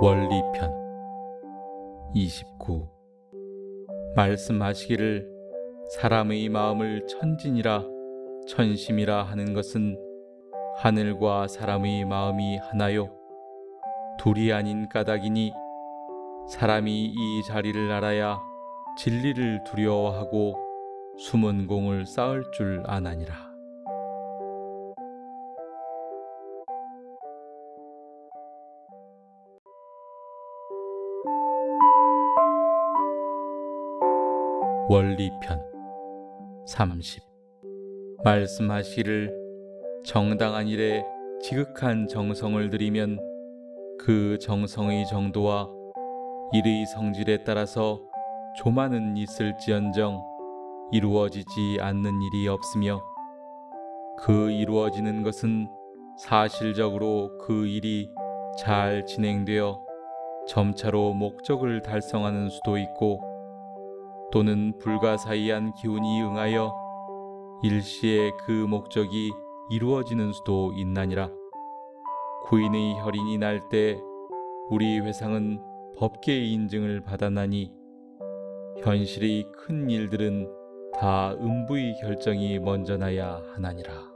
원리편 29 말씀하시기를 사람의 마음을 천진이라 천심이라 하는 것은 하늘과 사람의 마음이 하나요. 둘이 아닌 까닭이니 사람이 이 자리를 알아야 진리를 두려워하고 숨은 공을 쌓을 줄 아나니라 원리편 30 말씀하시기를 정당한 일에 지극한 정성을 들이면 그 정성의 정도와 일의 성질에 따라서 조만은 있을지언정 이루어지지 않는 일이 없으며 그 이루어지는 것은 사실적으로 그 일이 잘 진행되어 점차로 목적을 달성하는 수도 있고 또는 불가사의한 기운이 응하여 일시에 그 목적이 이루어지는 수도 있나니라. 구인의 혈인이 날 때 우리 회상은 법계의 인증을 받았나니 현실의 큰 일들은 다 음부의 결정이 먼저 나야 하나니라.